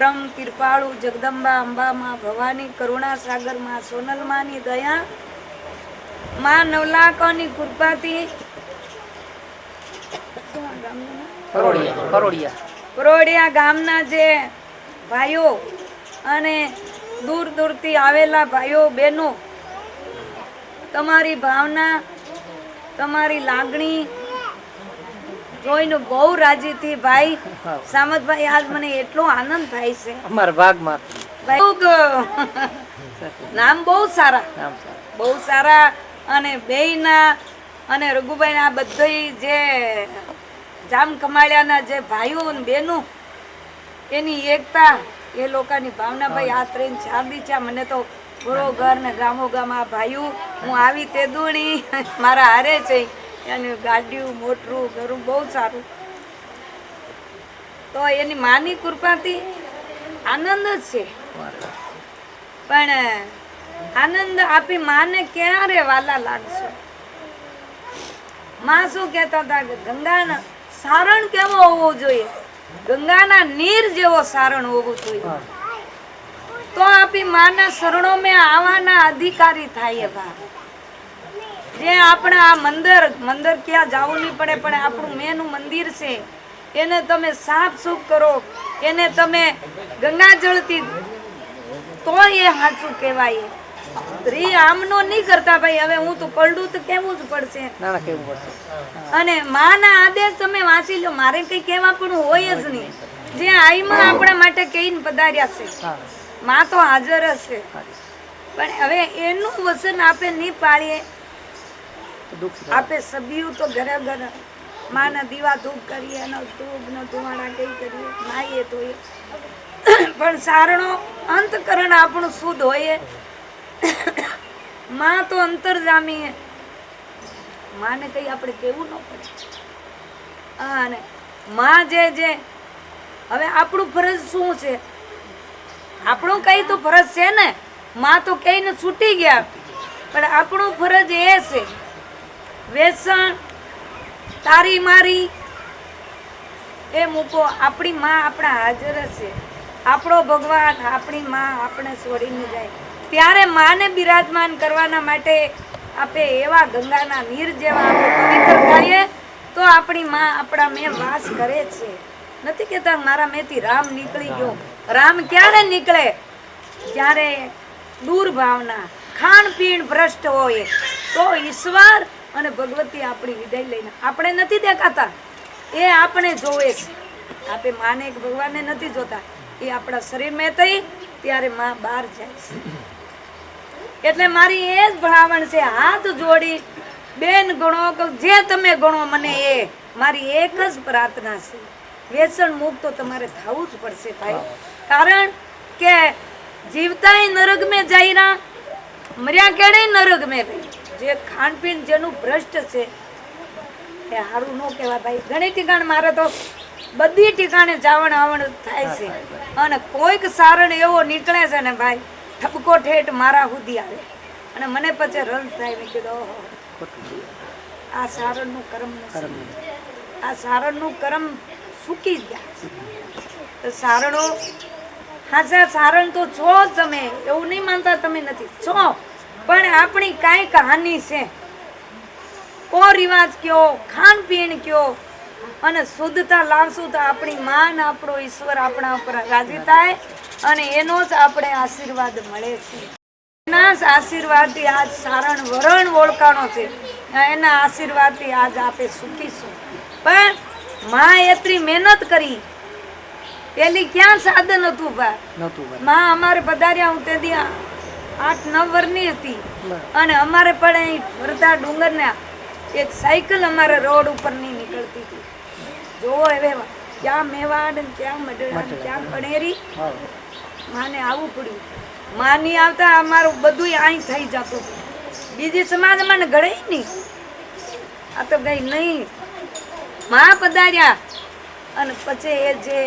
પરમ કૃપાળુ જગદંબા અંબામાં ભવાની કરુણા સાગરમાં સોનલમાની દયા માં નવલાકોની કૃપાથી પરોડિયા ગામના જે ભાઈઓ અને દૂર દૂરથી આવેલા ભાઈઓ બહેનો તમારી ભાવના તમારી લાગણી જોઈને બહુ રાજી થી ભાઈ સામતભાઈ આજ મને એટલો આનંદ થાય છે. અમારા ભાગમાં નામ બહુ સારા. બહુ સારા અને બેયના અને રઘુભાઈ આ બધી જે જામ કમાળિયાના જે ભાઈઓ અને બહેનો એની એકતા એ લોકોની ભાવના ભાઈ આ ત્રણ ચાર દી છે. મને તો પૂરો ઘર ને ગામો ગામ આ ભાઈઓ હું આવી તે દુણી મારા હારે છે. એની ગાડીઓ મોટરું ઘરું બહુ સારું. તો એની માની કૃપાથી આનંદ જ છે. પણ, આનંદ આપી માને ક્યારે વાલા લાગશો? માં શું કહેતા હતા કે ગંગાના સારણ કેવો હોવો જોઈએ? ગંગાના નીર જેવો સારણ હોવું જોઈએ. તો આપી માના શરણો મેં આવવાના અધિકારી થાય બા જે આપણા આ મંદિર મંદિર ક્યાં જવું નહીં પડે પણ આપણું મેનું મંદિર છે. એને તમે સાફ સૂફ કરો. એને તમે ગંગાજળથી તો એ સાચું કહેવાય. સ્ત્રી આમનો નહીં કરતા ભાઈ હવે હું તો પલડું તો કેવું જ પડશે. ના ના કેવું પડશે? અને માના આદેશ તમે વાંચી લો મારે કઈ કહેવા પણ હોય જ નહીં. જે આઈમાં આપણા માટે કહીને પધાર્યા છે. માં તો હાજર જ છે. પણ હવે એનું વચન આપણે નહીં પાળીએ દુઃખ આપે સભ્યું તો ઘરે ઘરે માના દીવા ધૂપ કરીએ, એનો ધૂપ નો ધુવાડા કઈ કરીએ? નાહીએ તો પણ સારણો અંતકરણ આપણું શુદ્ધ હોયમાં તો અંતરજામી જામીએ. માને કઈ આપણે કેવું ન પડે. અને માં જે જે, હવે આપણું ફરજ શું છે? આપણું કઈ તો ફરજ છે ને? માં તો કઈને છૂટી ગયા. પણ આપણું ફરજ એ છે વ્યસન તારી મારી, એ મૂકો. આપણી માં આપણા હાજર છે આપણો ભગવાન આપણી માં આપણે છોડીને જાય. ત્યારે માને બિરાજમાન કરવાના માટે આપે એવા ગંગાના નીર જેવા આપણે પવિત્ર થઈએ, તો આપણી માં આપણા મેં વાસ કરે છે. નથી કહેતા મારા મેથી રામ નીકળી ગયો. રામ ક્યારે નીકળે? જ્યારે દૂર ભાવના ખાણ પીણ ભ્રષ્ટ હોય, તો ઈશ્વર અને ભગવતી આપણી વિદાય લઈને. આપણે નથી દેખાતા. એ આપણે જોવે છે. આપણે માને એક ભગવાનને નથી જોતા. એ આપણા શરીરમાં થઈ ત્યારે માં બહાર જાય છે. એટલે મારી એ જ ભલામણ છે, હાથ જોડી, બેન ગણો જે તમે ગણો મને એ. મારી એક જ પ્રાર્થના છે. વ્યસન મુક્ત તમારે થવું જ પડશે ભાઈ. કારણ કે જીવતાય નરક મેં જઈરા મર્યા કેડે નરક મેં ભાઈ જે ખાનપીણ જેનું ભ્રષ્ટ છે એ સારું ન કહેવાય ભાઈ. ઘણી ઠીકાણ મારે તો બધી ઠીકાણે જાવણ આવણ થાય છે. અને કોઈક સારણ એવો નીકળે છે ને ભાઈ ઠપકો ઠેઠ મારા સુધી આવે. અને મને પછી રસ થાય મેં કીધું ઓહો આ સારણનું કર્મ આ સારણનું કર્મ સૂકી ગયા. તો સારણો હા સારણ તો છો તમે એવું નહીં માનતા તમે નથી. છો. પણ આપણી કાંઈક હાનિ છે. કો રિવાજ કયો ખાનપીણ કયો અને શુદ્ધતા લાવશું તો આપણી માન આપણો ઈશ્વર આપણા ઉપર રાજી થાય અને એનો જ આપણે આશીર્વાદ મળે છે. એના જ આશીર્વાદથી આજ સારણ વરણ ઓળખાણો છે. એના આશીર્વાદથી આજ આપે સુખીશું. પણ માં એટલી મહેનત કરી. પેલી ક્યાં સાધન હતું બા? નહોતું માં અમારે પધાર્યા હું તેથી આઠ નવ વર્ષની હતી. અને અમારે પણ અહીં વરદા ડુંગરના એક સાયકલ અમારે રોડ ઉપર નહીં નીકળતી હતી. જોવો હવે ક્યાં મેવાડ ને ક્યાં મડડા ક્યાં કણેરી. માને આવવું પડ્યું. માની આવતા અમારું બધું અહીં થઈ જતું હતું. બીજી સમાજમાં ને ઘડે નહીં. આ તો ગઈ નહીં. માં પધાર્યા. અને પછી એ જે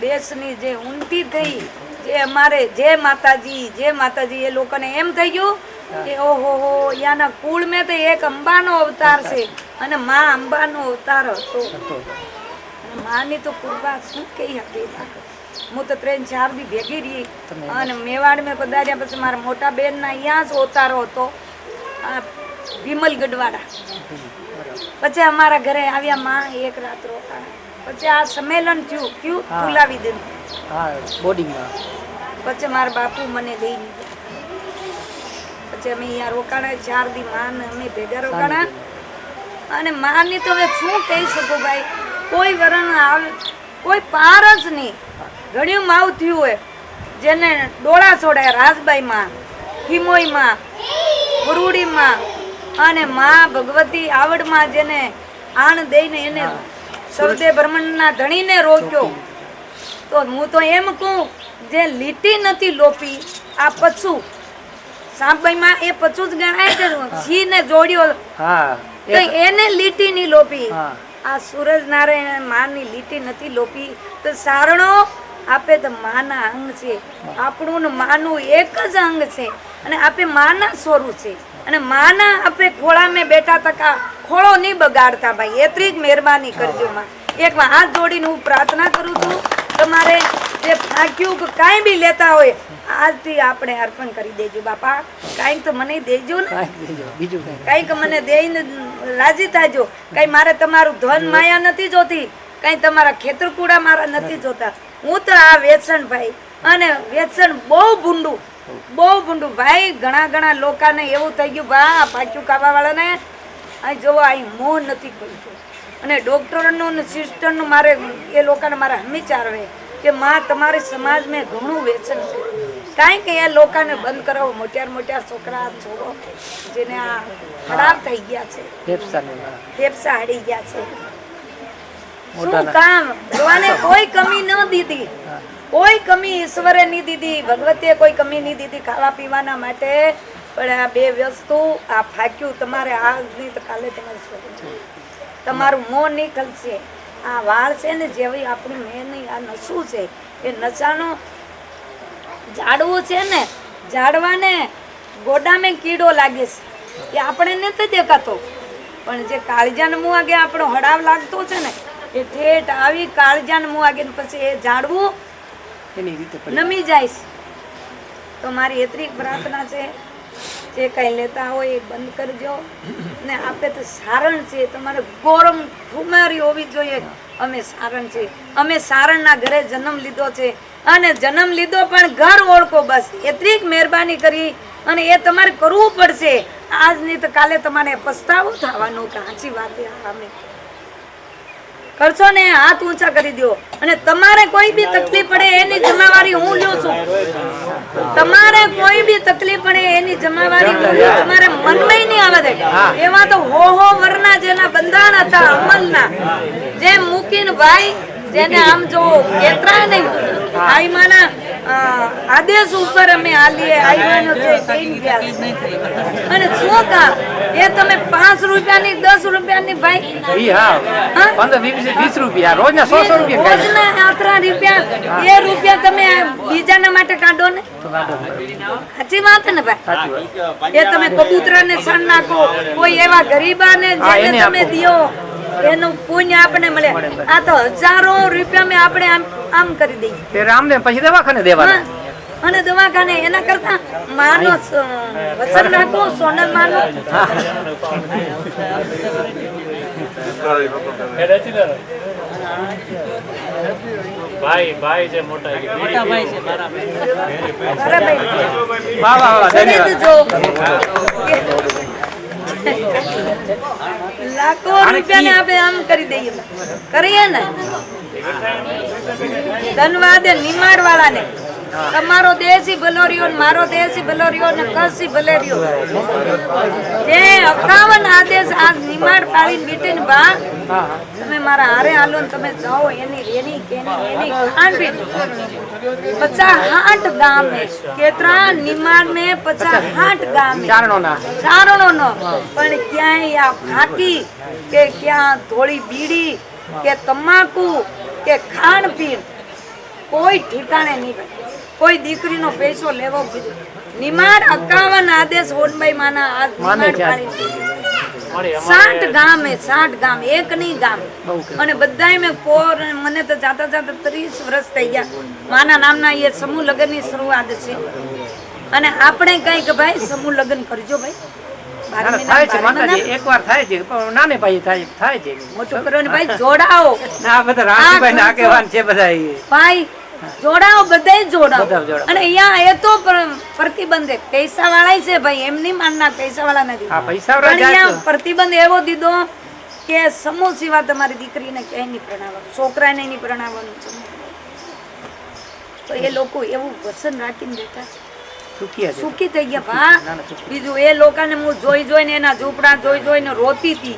દેશની જે ઊંટી થઈ જે અમારે જે માતાજી જે માતાજી એ લોકોને એમ થઈ ગયું કે ઓહો હો યાના કુળ મેં તો એક અંબાનો અવતાર છે અને માં અંબાનો અવતાર હતો. માની તો કૃપા શું કહી હતી હું તો ત્રણ ચાર દી ભેગી રહી. અને મેવાડ મેં પધાર્યા પછી મારા મોટા બેનના અહીંયા જ અવતારો હતો. આ વિમલ ગઢવાડા પછી અમારા ઘરે આવ્યા માં એક રાત રોકાણા. પછી આ સંમેલન થયું કયું ફૂલાવી દીધું હા બોર્ડિંગમાં. પછી મારા બાપુ મને લઈ પછી અમે અહીંયા રોકાણા ચાર દી માં અમે ભેગા રોકાણા. અને માની તો હવે શું કહી શકું ભાઈ? કોઈ વરણ આવે કોઈ પાર જ નહીં. ઘણું માવ થયું હોય. જેને ડોળા છોડાય રાજબાઈ માં ખીમોઈ માં ગુરુડી માં અને માં ભગવતી આવડમાં જેને આણ દઈને એને સૌદે બ્રહ્માંડના ધણીને રોક્યો. તો હું તો એમ કહું જે લીટી નથી લોપી આ પછું સાંભળીમાં એ પછું જ ગણાય છે સિંહને જોડ્યો. હા એને લીટી ની લોપી. આ સૂરજ નારાયણ માની લીટી નથી લોપી. તો સારણો આપે તો માના અંગ છે. આપણું ને માનું એક જ અંગ છે. અને આપે માના સ્વરૂપ છે. અને માના આપણે ખોળા મેં બેઠા તકા ખોળો નહીં બગાડતા ભાઈ. એટલી જ મહેરબાની કરજો માં. એક હાથ જોડીને હું પ્રાર્થના કરું છું તમારે જે ફાંક્યું કે કાંઈ બી લેતા હોય આજથી આપણે અર્પણ કરી દેજો બાપા. કાંઈક તો મને દેજો ને. કાંઈક બીજું મને દઈને રાજી થાજો. કાંઈ મારે તમારું ધન માયા નથી જોતી કાંઈ તમારા ખેતર કુડા મારા નથી જોતા. હું તો આ વેચણ ભાઈ અને વેચણ બહુ ભૂંડું. બહુ ભૂંડું ભાઈ ઘણા ઘણા લોકોને એવું થઈ ગયું બા આ પાક્યું ખાવા વાળાને અહીં જોવો અહીં મોં નથી ખુલતું. અને ડૉક્ટરનું સિસ્ટરનું મારે એ લોકોને મારે હંમેશા આવે કે માં તમારે સમાજમાં ઘણું વેચન છે. કાંઈ કે એ લોકોને બંધ કરાવો મોટા મોટા છોકરા છોરો જેને આ ખરાબ થઈ ગયા છે. ફેફસા હડી ગયા છે. શું કામ? જોવાને કોઈ કમી ન દીધી. કોઈ કમી ઈશ્વરે નહીં દીધી. ભગવતીએ કોઈ કમી નહીં દીધી ખાવા પીવાના માટે. પણ આ બે વસ્તુ આ ફાક્યું તમારે આ નહીં તો કાલે તમારે શોધવું. તમારું મોં નહીં ખલશે. આ વાળ છે ને જેવી આપણું મેં નહીં, આ નસું છે. એ નશાનું ઝાડવું છે ને, ઝાડવાને ગોડામાં કીડો લાગે છે. એ આપણે નથી દેખાતો. પણ જે કાળજાને મું આગે આપણો હડાવ લાગતો છે ને, એ ઠેઠ આવી કાળજાને મું આગે પછી એ ઝાડવું નમી જાય તો મારી એટલી પ્રાર્થના છે જે કંઈ લેતા હોય એ બંધ કરજો. ને આપે તો સારણ છે, તમારે ગોરમ ખુમારી હોવી જોઈએ. અમે સારણ છે. અમે સારણના ઘરે જન્મ લીધો છે. અને જન્મ લીધો પણ ઘર ઓળખો બસ. એટલી મહેરબાની કરી અને એ તમારે કરવું પડશે. આજ નહીં તો કાલે તમારે પસ્તાવો થવાનો કે સાચી વાત અમે કરશો ને હાથ ઊંચા કરી દો અને તમારે કોઈ બી તકલીફ પડે એની જમાવારી હું લઉં છું. તમારે કોઈ બી તકલીફ પડે એની જમાવારી. તમારે મનમાં નહીં આવે દે એવા તો હો હો વરના જેના બંધાણ હતા અમલના. જેમ મૂકીને ભાઈ જેને આમ જો કેતરા નહીં. અ, આદેશ ઉપર અમે આલીએ ગયા છે. અને શું કામ? એ તમે પાંચ રૂપિયાની દસ રૂપિયાની ભાઈ? હા. હા? પંદર વીસ રૂપિયા. રોજના સો સો રૂપિયા રોજના આટલા રૂપિયા. એ રૂપિયા તમે બીજાના માટે કાઢો ને. સાચી વાત ને ભાઈ? એ તમે કબૂતરાને સણ નાખો. કોઈ એવા ગરીબાને ને જેને તમે દિયો. એનું પુણ્ય આપણે મળે. આ તો હજારો રૂપિયા મેં આપણે આમ આમ કરી દઈએ. તે રામને પછી દવાખાને દેવાના? અને દવાખાને એના કરતા માનો વચન રાખો સોનલ માનો. ભાઈ ભાઈ છે મોટા મોટા ભાઈ છે બરાબર વાહ વાહ વાહ ધન્યવાદ. જો. લાખો રૂપિયાને આપણે આમ કરી દઈએ. કરીએ ને? ધનવાદ નિમાડ વાળાને તમારો દેશી ભલોરિયો ને મારો દેશી ભલોરિયો ને કસી ભલેરિયો. જે અકાવન આદેશ આ નિમાડ પાડીને બીટીને બા તમે મારા હારે હાલો ને તમે જાઓ એની એની એની એની ખાંડવી પચાસ હાઠ ગામ. કેતરા નિમાડ મે પચાસ હાઠ ગામ. હે ચારણો ના ચારણો નો પણ ક્યાંય આ ફાંકી કે ક્યાં ધોળી બીડી કે તમાકુ કે ખાણ પીણ. કોઈ ઠેકાણે નહીં કોઈ દીકરીનો પૈસો લેવો નિમાર અકાવન આદેશ હોનભાઈ માના માને છે. પાડી સાઠ ગામે સાઠ ગામ એક નહીં ગામ. અને બધાય મેં કોર મને તો જાતા જાતા ત્રીસ વર્ષ થઈ ગયા. માના નામના એ સમૂહ લગ્નની શરૂઆત છે. અને આપણે કઈ કે ભાઈ સમૂહ લગ્ન કરજો ભાઈ. એકવાર થાય છે પણ નાને ભાઈ થાય થાય છે. મોટું કરો ભાઈ જોડાઓ. ના બધા. આગેવાન છે બધા ભાઈ જોડાઓ બધા જોડાઓ. અને અહીંયા એ તો પ્રતિબંધ પૈસા વાળા છે ભાઈ એમ નહીં માનના પૈસા વાળા નથી પણ અહીંયા પ્રતિબંધ એવો દીધો કે સમૂહ સિવા તમારી દીકરીને ક્યાંય નહીં પ્રણાવવાનું છોકરાને નહીં પ્રણાવવાનું. તો એ લોકો એવું વસન રાખીને બેઠા છે. સુખી થઈ ગયા. ભા. બીજું એ લોકોને હું જોઈ જોઈને એના ઝૂંપડા જોઈ જોઈને રોતી હતી.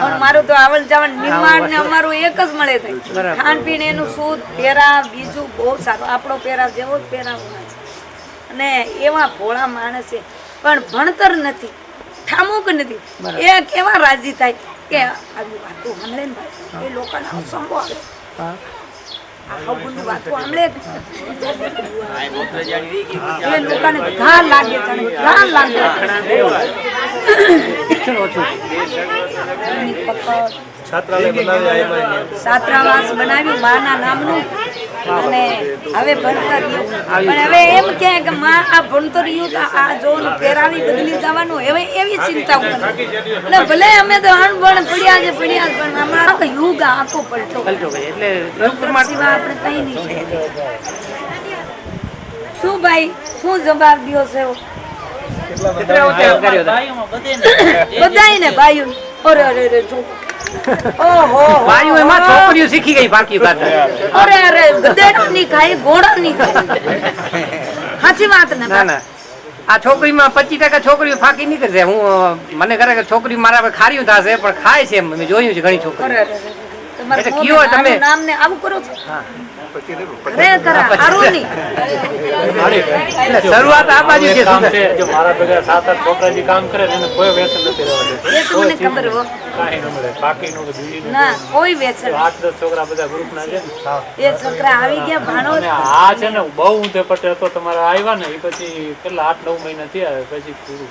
પણ મારું તો આવન જાવન નિર્માણ ને અમારું એક જ મળે બરાબર. ખાણ પીણ એનું શુદ્ધ પહેરા બીજું બહુ સારું. આપણો પહેરાવ જેવો જ પહેરાવ છે. અને એવા ભોળા માણસ છે પણ ભણતર નથી ઠામુક નથી. એ કેવા રાજી થાય કે આવી વાતો સાંભળે ને એ લોકોને અસંભવ આવે. આ વાતો સાંભળે એ લોકોને ઘા લાગે જાણે ઘા લાગે છાત્રાવાસ બનાવ્યું માના નામનું. અને હવે ભણતર પણ હવે એમ કે માં આ ભણતર રહ્યું તો આ જો પહેરાવી બદલી જવાનું હવે એવી ચિંતા કરે. ભલે અમે તો અણભણ પડ્યા છે પડ્યા પણ અમારો તો યુગ આખો પલટો પલટો એટલે સિવાય આપણે કઈ નહીં શું ભાઈ? શું જવાબ દો છે? બધાયને ભાઈઓ. અરે અરે અરે જો. બાયું એમાં છોકરીઓ શીખી ગઈ બાકી વાત અરે અરે ગદેડો ની ખાય ઘોડા ની સાચી વાત ને ના ના. આ છોકરીમાં પચીસ ટકા છોકરીઓ ફાંકી નીકળશે હું મને કરે કે છોકરી મારા પર ખારી થશે પણ ખાય છે. મેં જોયું છે ઘણી છોકરી એટલે કયો તમે? નામ ને આવું કરો છો? હા. શરૂઆત આ બાજુ છે કામ છે જો મારા ભેગા સાત આઠ છોકરા જે કામ કરે એને કોઈ વ્યસન નથી રહેવા દેતું. એ તો મને ખબર હો. કાંઈ ન મળે. બાકી નું બીડી ના કોઈ વ્યસન આઠ દસ છોકરા બધા ગ્રુપ ના. છે એ છોકરા આવી ગયા ભાણો આ છે ને બહુ ઊંધે પટે હતો તમારા આવ્યા ને એ પછી કેટલા આઠ નવ મહિના થયા પછી પૂરું.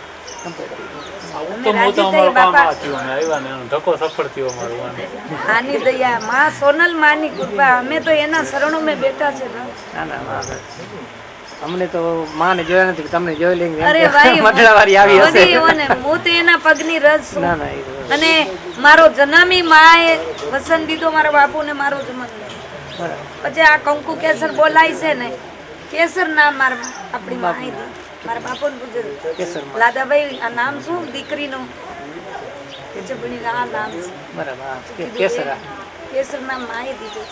આ ઉત્તમ રાજી અમારું કામ બાપા. આ આવ્યા ને એનો ધક્કો સફળ થયો અમારું આની દયા માં સોનલ માની કૃપા અમે તો એના શરણો મેં બેઠા છે ના ના ના. અમને તો માને જોયા નથી તમને જોઈ લઈને અરે ભાઈ મઢડાવાળી આવી હશે હું તો એના પગની રસ ના ના અને મારો જન્મી માએ વસન દીધો મારા બાપુને મારો જન્મ બરાબર. પછી આ કંકુ કેસર બોલાય છે ને કેસર નામ મારા આપણી દીધું મારા પૂછ્યું કેસરમાં. લાદાભાઈ આ નામ શું? દીકરીનું? આ નામ છે. કેસરા નામ માએ દીધું.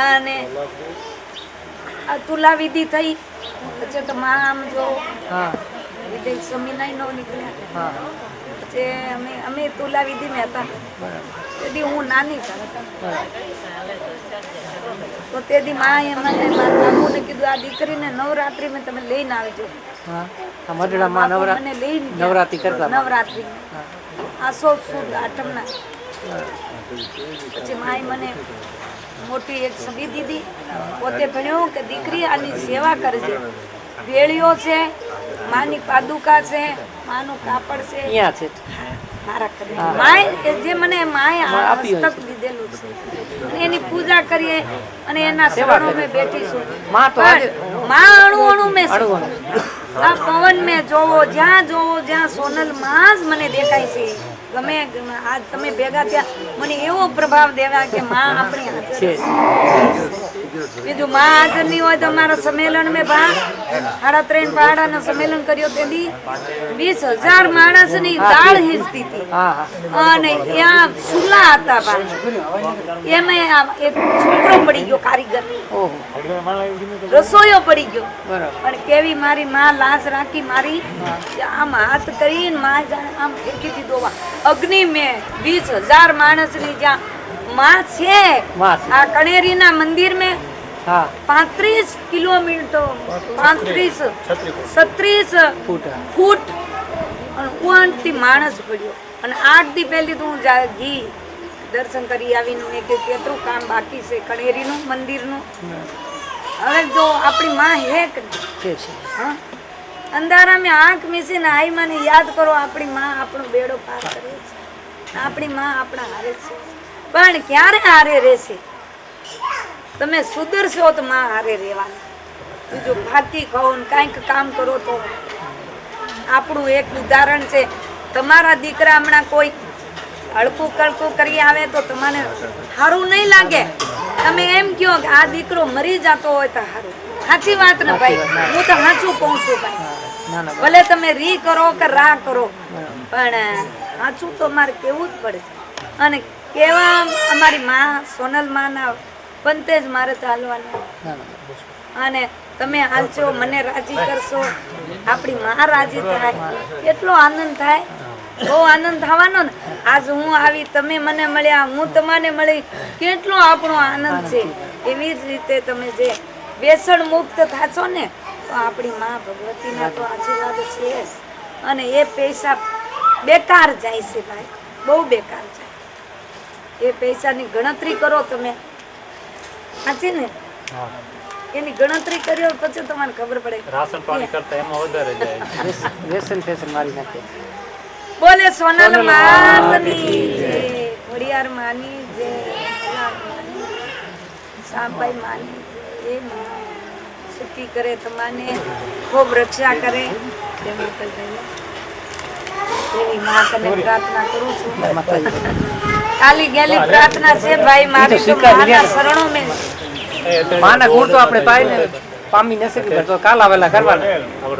અને આ તુલા વિધિ થઈ. પછી તો માં આમ જો વિદેશ સ્વામિનારાયણ નો નીકળ્યા. પછી અમે અમે તુલા વિધિ મેં હતા. તેથી હું નાની હતી. તો તે માં એ મને મારા બાપુને કીધું આ દીકરીને નવરાત્રી મેં તમે લઈને આવજો. હા આ મઢડામાં બાપુ નવરા મને લઈને નવરાત્રી કરતા નવરાત્રી આ સો સુદ આઠમના. પછી માએ મને મોટી એક સગી દીધી. પોતે ભણ્યું કે દીકરી આની સેવા કરજે. વેળીઓ છે માની પાદુકા છે માનું કાપડ છે. મારા ઘરે. માએ જે મને માએ આ હસ્તક દીધેલું છે. અને એની પૂજા કરીએ અને એના શરણો મેં બેઠી છું માં તો માં અણુ અણુ મેં. આ પવન મેં જોવો જ્યાં જોવો જ્યાં સોનલમાં જ મને દેખાય છે. ગમે ગમે. આજ તમે ભેગા થયા મને એવો પ્રભાવ દેવા કે માં આપણી હાજર છે. માં હાજર નહીં હોય તો અમારા સંમેલન મેં બા સાડા ત્રણ પાડાનો સંમેલન કર્યો તેથી વીસ હજાર માણસની દાળ હિંચતી હતી. અને ત્યાં સુલા હતા બા એમાં એક છોકરો પડી ગયો કારીગર. ઓહો. રસોઈયો પડી ગયો. પણ કેવી મારી માં લાશ રાખી મારી આમ હાથ કરીને માં જાણે આમ ફેંકી દીધો અગ્નિ મેં વીસ હજાર માણસની જ્યાં માં છે. માં છે. આ કણેરીના મંદિર મેં હા. પાંત્રીસ કિલોમીટર પાંત્રીસ. છત્રીસ. ફૂટ. ફૂટ અને ઉણથી માણસ પડ્યો અને આઠ દી પહેલી તો હું જા ગઈ દર્શન કરી આવીને મેં કે કેટલું કામ બાકી છે કણેરીનું મંદિરનું. હવે જો આપણી માં હે કે નહીં? છે? છે અંધારા મેં આંખ મીસીને આઈ મને યાદ કરો આપણી માં આપણો બેડો પાર કરે છે. આપણી માં આપણા હારે છે. પણ ક્યારે હારે રહેશે? તમે સુધરશો તો માં હારે રહેવાનું. બીજું ભાતી ખાઓ ને કાંઈક કામ કરો તો. આપણું એક ઉદાહરણ છે, તમારા દીકરા હમણાં કોઈ હળકું કળકું કરી આવે તો તમને સારું નહીં લાગે. તમે એમ કહો કે આ દીકરો મરી જતો હોય તો સારું સાચી વાત ને ભાઈ? હું તો સાચું કહું છું ભાઈ. ભલે તમે રી કરો કે રા કરો, પણ સાચું તો મારે કેવું જ પડે. અને કેવા અમારી માં, સોનલ માના પંતે જ મારે ચાલવાનું અને તમે હાલશો મને રાજી કરશો આપણી માં રાજી થાય એટલો આનંદ થાય. બહુ આનંદ થવાનો ને. આજ હું આવી તમે મને મળ્યા હું તમને મળી. કેટલો આપણો આનંદ છે. એવી જ રીતે તમે જે બેસણ મુક્ત થાશો ને તો આપણી માં ભગવતીના તો આશીર્વાદ છે અને એ પૈસા બેકાર જાય છે ભાઈ. બહુ બેકાર જાય. એ પૈસાની ગણતરી કરો તમે. સાચી ને? એની ગણતરી કર્યો પછી તમને ખબર પડે. રાશન પાણી કરતા એમાં વધારે જાય. વ્યસ- ફેશન મારી નાખે. બોલે સોનલ માતની જય. ઓડિયાર માની જય. સાંભાઈ માની એ સુખી કરે તમાને. ખૂબ રક્ષા કરે. એની. એવી માં કને પ્રાર્થના કરું છું. કાલી ગેલી પ્રાર્થના છે ભાઈ મારી તો માના શરણો મે. માના ગુણ તો આપણે પાય ને પામી નથી તો કાલ આવેલા કરવાના